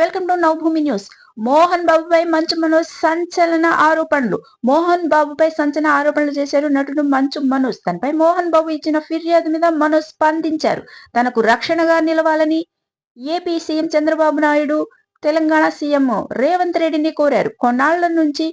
Welcome to Navabhoomi news Mohan బాబుపై Manchu Manoj సంచలన ఆరోపణలు. మోహన్ బాబుపై సంచలన ఆరోపణలు చేశారు నటుడు మంచు మనోజ్. తనపై మోహన్ బాబు ఇచ్చిన ఫిర్యాదు మీద మనోజ్ స్పందించారు. తనకు రక్షణగా నిలవాలని AP CM Chandrababu Naidu Telangana CM Revanth రెడ్డిని కోరారు. కొన్నాళ్ళ నుంచి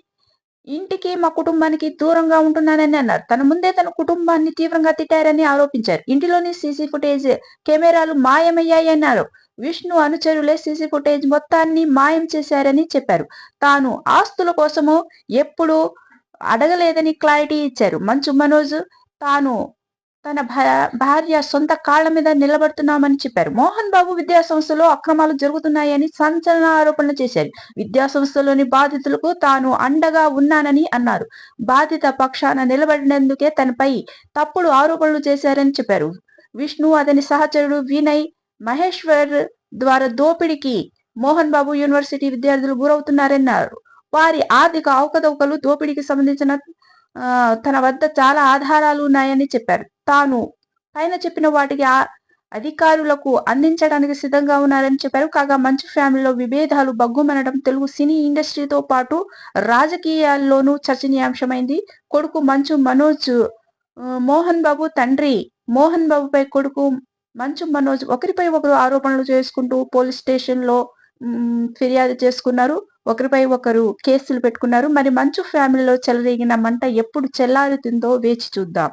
ఇంటికి మా కుటుంబానికి దూరంగా ఉంటున్నానని అన్నారు. తన ముందే తన కుటుంబాన్ని తీవ్రంగా తిట్టారని ఆరోపించారు. ఇంటిలోని సీసీ ఫుటేజ్ కెమెరాలు మాయమయ్యాయన్నారు విష్ణు అనుచరులే సీసీ ఫుటేజ్ మొత్తాన్ని మాయం చేశారని చెప్పారు. తాను ఆస్తుల కోసము ఎప్పుడు అడగలేదని క్లారిటీ ఇచ్చారు. మంచు మనోజ్ తాను తన భార్య సొంత కాళ్ళ మీద నిలబడుతున్నామని చెప్పారు. మోహన్ బాబు విద్యా సంస్థలో అక్రమాలు జరుగుతున్నాయని సంచలన ఆరోపణలు చేశారు. విద్యా సంస్థలోని బాధితులకు తాను అండగా ఉన్నానని అన్నారు. బాధిత పక్షాన నిలబడినందుకే తనపై తప్పుడు ఆరోపణలు చేశారని చెప్పారు. విష్ణు అతని సహచరుడు వినయ్ మహేశ్వర్ ద్వారా దోపిడికి మోహన్ బాబు యూనివర్సిటీ విద్యార్థులు గురవుతున్నారన్నారు. వారి ఆర్థిక అవకతవకలు దోపిడీకి సంబంధించిన తన వద్ద చాలా ఆధారాలు ఉన్నాయని చెప్పారు. తాను పైన చెప్పిన వాటికి అధికారులకు అందించడానికి సిద్ధంగా ఉన్నారని చెప్పారు. కాగా మంచు ఫ్యామిలీలో విభేదాలు బగ్గుమనడం తెలుగు సినీ ఇండస్ట్రీతో పాటు రాజకీయాల్లోనూ చర్చనీయాంశమైంది. కొడుకు మంచు మనోజ్ మోహన్ బాబు తండ్రి. మోహన్ బాబుపై కొడుకు మంచు మనోజ్ ఒకరిపై ఒకరు ఆరోపణలు చేసుకుంటూ పోలీస్ స్టేషన్లో ఫిర్యాదు చేసుకున్నారు. ఒకరిపై ఒకరు కేసులు పెట్టుకున్నారు. మరి మంచు ఫ్యామిలీలో చెలరేగిన మంట ఎప్పుడు చెల్లారుతుందో వేచి చూద్దాం.